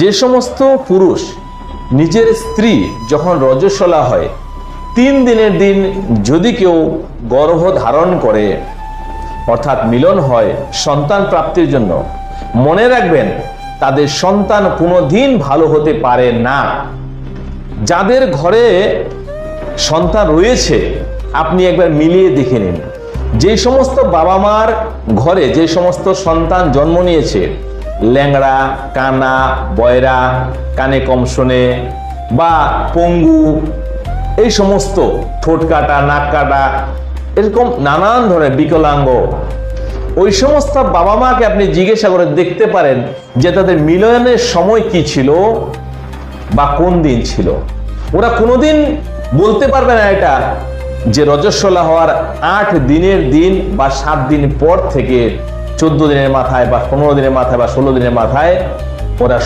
যে সমস্ত পুরুষ নিজের স্ত্রী যখন রজস্বলা হয়, তিন দিনের দিন যদি কেউ গর্ভ ধারণ করে, অর্থাৎ মিলন হয় সন্তান প্রাপ্তির জন্য, মনে রাখবেন তাদের সন্তান কোনো দিন ভালো হতে পারে না। যাদের ঘরে সন্তান রয়েছে, আপনি একবার মিলিয়ে দেখে নিন। যে সমস্ত বাবা মার ঘরে যে সমস্ত সন্তান জন্ম নিয়েছে ল্যাংড়া, কানা, বয়রা, কানে কম শোনে বা পঙ্গু, এই সমস্ত ঠোঁট কাটা, নাক কাটা, এরকম নানান ধরনের বিকলাঙ্গ। ওই সমস্ত বাবা মাকে আপনি জিজ্ঞাসা করে দেখতে পারেন যে তাদের মিলনের সময় কি ছিল বা কোন দিন ছিল। ওরা কোনোদিন বলতে পারবে না এটা যে রজস্বলা হওয়ার আট দিনের দিন বা সাত দিন পর থেকে চোদ্দ দিনের মাথায় বা পনেরো দিনের মাথায় বা ষোলো দিনের মাথায় ওরা